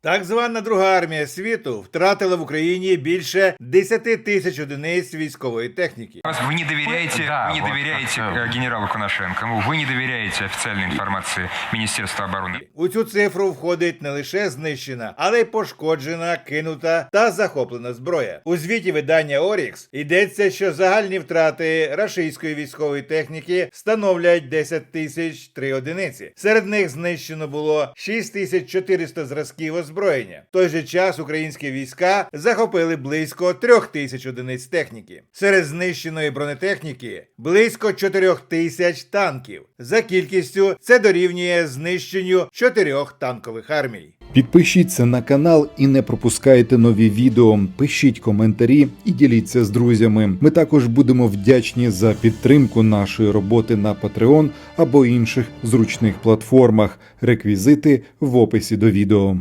Так звана друга армія світу втратила в Україні більше 10 тисяч одиниць військової техніки. Вы не доверяете, Да, вы не вот доверяете как, э, генералу Коношенко, вы не доверяете официальной информации Министерства обороны. У цю цифру входить не лише знищена, але й пошкоджена, кинута та захоплена зброя. У звіті видання Орікс йдеться, що загальні втрати рашистської військової техніки становлять 10 тисяч три одиниці. Серед них знищено було 6400 зразків озброєння. В той же час українські війська захопили близько 3000 одиниць техніки. Серед знищеної бронетехніки близько 4000 танків. За кількістю це дорівнює знищенню чотирьох танкових армій. Підпишіться на канал і не пропускайте нові відео. Пишіть коментарі і діліться з друзями. Ми також будемо вдячні за підтримку нашої роботи на Patreon або інших зручних платформах. Реквізити в описі до відео.